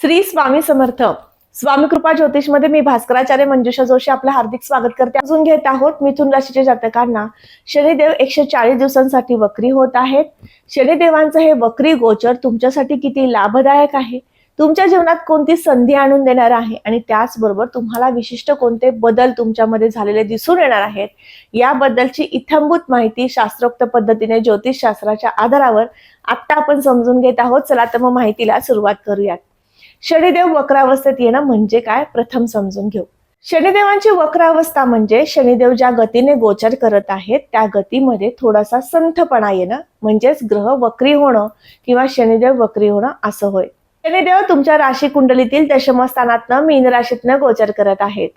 श्री स्वामी समर्थ. स्वामी कृपा ज्योतिषमध्ये मी भास्कराचार्य मंजुषा जोशी आपलं हार्दिक स्वागत करते. अजून घेत आहोत मिथुन राशीच्या जातकांना. शनिदेव एकशे चाळीस दिवसांसाठी वक्री होत आहेत. शनिदेवांचं हे वक्री गोचर तुमच्यासाठी किती लाभदायक आहे? तुमच्या जीवनात कोणती संधी आणून देणार आहे? आणि त्याचबरोबर तुम्हाला विशिष्ट कोणते बदल तुमच्यामध्ये झालेले दिसून येणार आहेत? याबद्दलची इथंभूत माहिती शास्त्रोक्त पद्धतीने ज्योतिष शास्त्राच्या आधारावर आता आपण समजून घेत आहोत. चला तर मग माहितीला सुरुवात करूयात. शनिदेव वक्रावस्थेत येणं म्हणजे काय? प्रथम समजून घेऊ. शनिदेवांची वक्रावस्था म्हणजे शनिदेव ज्या गतीने गोचर करत आहेत त्या गतीमध्ये थोडासा संथपणा येणं म्हणजेच ग्रह वक्री होणं किंवा शनिदेव वक्री होणं असं होय. शनिदेव तुमच्या राशी कुंडलीतील दशमस्थानातनं मीन राशीतनं गोचर करत आहेत.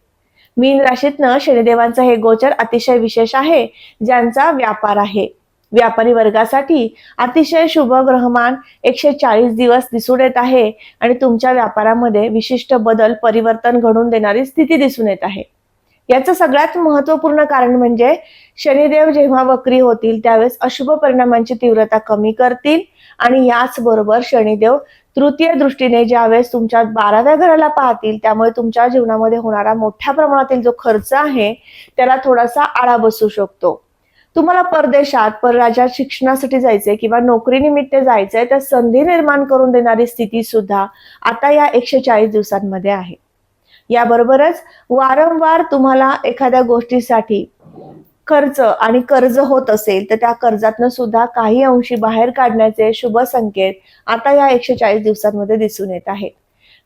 मीन राशीतनं शनिदेवांचं हे गोचर अतिशय विशेष आहे ज्यांचा व्यापार आहे. व्यापारी वर्गासाठी अतिशय शुभ ग्रहमान एकशे चाळीस दिवस दिसून येत आहे आणि तुमच्या व्यापारामध्ये विशिष्ट बदल परिवर्तन घडून देणारी स्थिती दिसून येत आहे. याचं सगळ्यात महत्त्वपूर्ण कारण म्हणजे शनिदेव जेव्हा वक्री होतील त्यावेळेस अशुभ परिणामांची तीव्रता कमी करतील आणि याचबरोबर शनिदेव तृतीय दृष्टीने ज्यावेळेस तुमच्या बाराव्या घराला पाहतील त्यामुळे तुमच्या जीवनामध्ये होणारा मोठ्या प्रमाणातील जो खर्च आहे त्याला थोडासा आळा बसू शकतो. तुम्हाला परदेशात परराज्यात शिक्षणासाठी जायचंय किंवा नोकरीनिमित्त जायचंय तर संधी निर्माण करून देणारी स्थिती सुद्धा आता या एकशे चाळीस दिवसांमध्ये आहे. याबरोबरच वारंवार तुम्हाला एखाद्या गोष्टीसाठी खर्च आणि कर्ज होत असेल तर त्या कर्जातनं सुद्धा काही अंशी बाहेर काढण्याचे शुभ संकेत आता या एकशे चाळीस दिवसांमध्ये दिसून येत आहेत.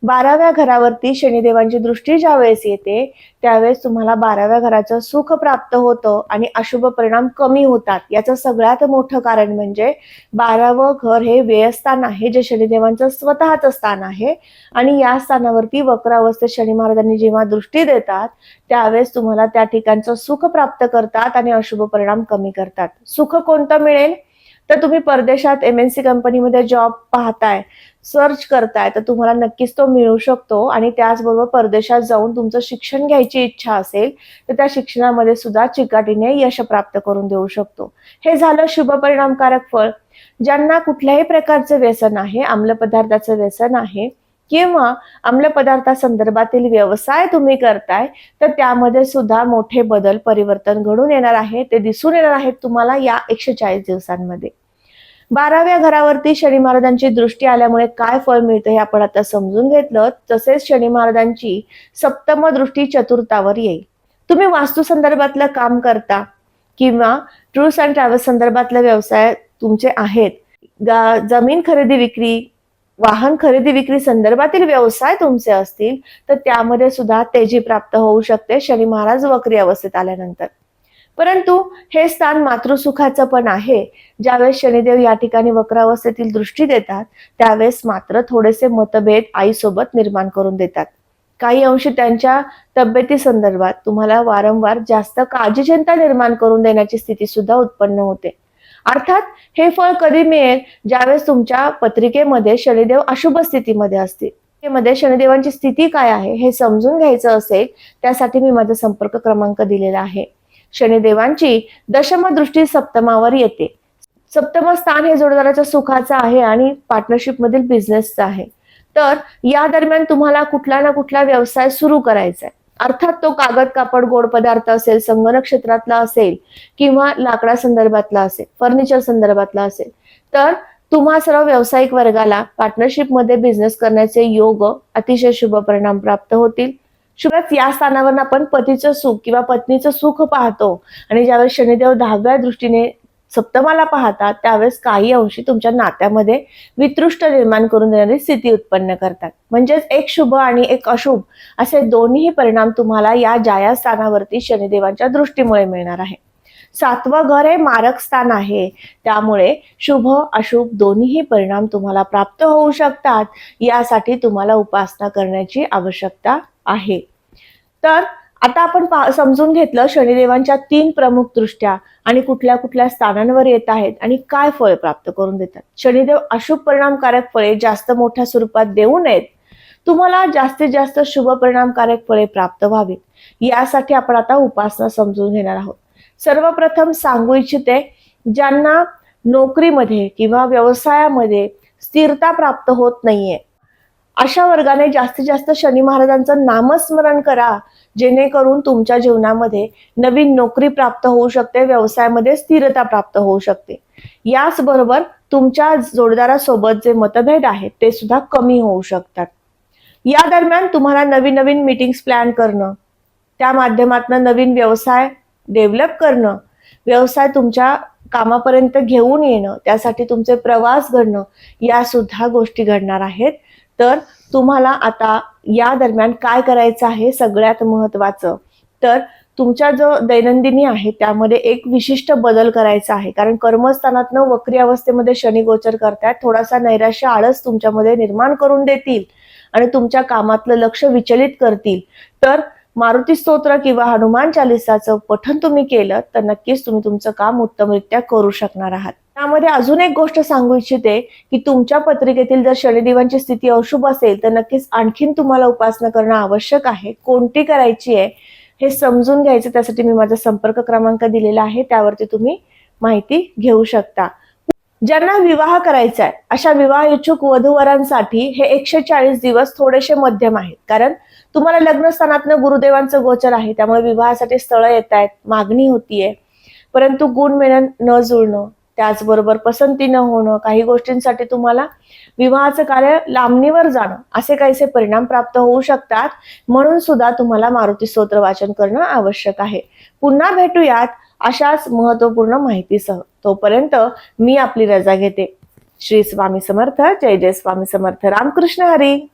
बाराव्या घरावरती शनिदेवांची दृष्टी ज्यावेळेस येते त्यावेळेस तुम्हाला बाराव्या घराचं सुख प्राप्त होतं आणि अशुभ परिणाम कमी होतात. याचं सगळ्यात मोठं कारण म्हणजे बारावं घर हे व्ययस्थान आहे जे शनिदेवांचं स्वतःचं स्थान आहे. आणि या स्थानावरती वक्रावस्थेत शनी महाराजांनी जेव्हा दृष्टी देतात त्यावेळेस तुम्हाला त्या ठिकाणचं सुख प्राप्त करतात आणि अशुभ परिणाम कमी करतात. सुख कोणतं मिळेल? तर तुम्ही परदेशात एम एन सी कंपनीमध्ये जॉब पाहताय सर्च करताय तर तुम्हाला नक्कीच तो मिळू शकतो. आणि त्याचबरोबर परदेशात जाऊन तुमचं शिक्षण घ्यायची इच्छा असेल तर त्या शिक्षणामध्ये सुद्धा चिकाटीने यश प्राप्त करून देऊ शकतो. हे झालं शुभ परिणामकारक फळ. ज्यांना कुठल्याही प्रकारचं व्यसन आहे आम्ल पदार्थाचं व्यसन आहे किंवा आम्ल पदार्थासंदर्भातील व्यवसाय तुम्ही करताय तर त्यामध्ये सुद्धा मोठे बदल परिवर्तन घडून येणार आहे. ते दिसून येणार आहेत तुम्हाला या एकशे चाळीस दिवसांमध्ये. बाराव्या घरावरती शनी महाराजांची दृष्टी आल्यामुळे काय फळ मिळतं हे आपण आता समजून घेतलं. तसेच शनी महाराजांची सप्तम दृष्टी चतुर्थावर येईल. तुम्ही वास्तू संदर्भातलं काम करता किंवा टूर्स अँड ट्रॅव्हल्स संदर्भातले व्यवसाय तुमचे आहेत. जमीन खरेदी विक्री वाहन खरेदी विक्री संदर्भातील व्यवसाय तुमचे असतील तर त्यामध्ये सुद्धा तेजी प्राप्त होऊ शकते शनी महाराज वक्री अवस्थेत आल्यानंतर. परंतु हे स्थान मातृसुखाचं पण आहे. ज्यावेळेस शनिदेव या ठिकाणी वक्रावस्थेतील दृष्टी देतात त्यावेळेस मात्र थोडेसे मतभेद आईसोबत निर्माण करून देतात. काही अंशी त्यांच्या तब्येती संदर्भात तुम्हाला वारंवार जास्त काळजी निर्माण करून देण्याची स्थिती सुद्धा उत्पन्न होते. अर्थात हे फळ कधी मिळेल? ज्यावेळेस तुमच्या पत्रिकेमध्ये शनिदेव अशुभ स्थितीमध्ये असतील. मध्ये शनिदेवांची स्थिती काय आहे हे समजून घ्यायचं असेल त्यासाठी मी माझा संपर्क क्रमांक दिलेला आहे. शनिदेवांची दशम दृष्टी सप्तमावर येते. सप्तम स्थान हे जोडदाराच्या सुखाचं आहे आणि पार्टनरशिप मधील बिझनेसचं आहे. तर या दरम्यान तुम्हाला कुठला ना कुठला व्यवसाय सुरू करायचा आहे. अर्थात तो कागद कापड गोड पदार्थ असेल संगणक क्षेत्रातला असेल किंवा लाकडा संदर्भातला असेल फर्निचर संदर्भातला असेल तर तुम्हा सर्व व्यावसायिक वर्गाला पार्टनरशिपमध्ये बिझनेस करण्याचे योग अतिशय शुभ परिणाम प्राप्त होतील. शुभच या स्थानावर आपण पतीचं सुख किंवा पत्नीचं सुख पाहतो. आणि ज्यावेळेस शनिदेव दहाव्या दृष्टीने सप्तमाला पाहतात त्यावेळेस काही अंशी तुमच्या नात्यामध्ये वितृष्ट निर्माण करून देणारी स्थिती उत्पन्न करतात. म्हणजेच एक शुभ आणि एक अशुभ असे दोन्ही परिणाम तुम्हाला या जाया स्थानावरती शनिदेवांच्या दृष्टीमुळे मिळणार आहे. सातवं घर हे मारक स्थान आहे. त्यामुळे शुभ अशुभ दोन्हीही परिणाम तुम्हाला प्राप्त होऊ शकतात. यासाठी तुम्हाला उपासना करण्याची आवश्यकता आहे. तर आता आपण समजून घेतलं शनिदेवांच्या तीन प्रमुख दृष्ट्या आणि कुठल्या कुठल्या स्थानांवर येत आहेत आणि काय फळ प्राप्त करून देतात. शनिदेव अशुभ परिणामकारक फळे जास्त मोठ्या स्वरूपात देऊ नयेत. तुम्हाला जास्तीत जास्त शुभ परिणामकारक फळे प्राप्त व्हावीत. यासाठी आपण आता उपासना समजून घेणार आहोत. सर्वप्रथम सांगू इच्छिते ज्यांना नोकरीमध्ये किंवा व्यवसायामध्ये स्थिरता प्राप्त होत नाहीये अशा वर्गाने जास्तीत जास्त शनी महाराजांचं नामस्मरण करा जेणेकरून तुमच्या जीवनामध्ये नवीन नोकरी प्राप्त होऊ शकते व्यवसायामध्ये स्थिरता प्राप्त होऊ शकते. याचबरोबर तुमच्या जोडदारासोबत जे मतभेद आहेत ते सुद्धा कमी होऊ शकतात. या दरम्यान तुम्हाला नवीन नवीन मीटिंग्स प्लॅन करणं त्या माध्यमातून नवीन व्यवसाय डेव्हलप करणं व्यवसाय तुमच्या कामापर्यंत घेऊन येणं त्यासाठी तुमचे प्रवास घडणं या सुद्धा गोष्टी घडणार आहेत. तर तुम्हाला आता या दरम्यान काय करायचं आहे सगळ्यात महत्वाचं? तर तुमच्या जो दैनंदिनी आहे त्यामध्ये एक विशिष्ट बदल करायचा आहे. कारण कर्मस्थानातनं वक्री अवस्थेमध्ये शनी गोचर करतायत थोडासा नैराश्य आळस तुमच्यामध्ये निर्माण करून देतील आणि तुमच्या कामातलं लक्ष विचलित करतील. तर मारुती स्तोत्र किंवा हनुमान चालिसाचं पठन तुम्ही केलं तर नक्कीच तुम्ही तुमचं काम उत्तमरित्या करू शकणार आहात. त्यामध्ये अजून एक गोष्ट सांगू इच्छिते की तुमच्या पत्रिकेतील जर शनिदेवांची स्थिती अशुभ असेल तर नक्कीच आणखीन तुम्हाला उपासना करणं आवश्यक आहे. कोणती करायची आहे हे समजून घ्यायचं त्यासाठी मी माझा संपर्क क्रमांक दिलेला आहे त्यावरती तुम्ही माहिती घेऊ शकता. ज्यांना विवाह करायचा आहे अशा विवाह इच्छुक वधूवरांसाठी हे एकशे चाळीस दिवस थोडेसे मध्यम आहेत. कारण तुम्हाला लग्नस्थानातनं गुरुदेवांचं गोचर आहे त्यामुळे विवाहासाठी स्थळं येत आहेत मागणी होतीये. परंतु गुण मिळणं न जुळणं त्याचबरोबर पसंती न होणं काही गोष्टींसाठी तुम्हाला विवाहाचं कार्य लांबणीवर जाणं असे काहीसे परिणाम प्राप्त होऊ शकतात. म्हणून सुद्धा तुम्हाला मारुती स्तोत्र वाचन करणं आवश्यक आहे. पुन्हा भेटूयात अशाच महत्त्वपूर्ण माहितीसह. तोपर्यंत मी आपली रजा घेते. श्री स्वामी समर्थ जय जय स्वामी समर्थ. रामकृष्ण हरी.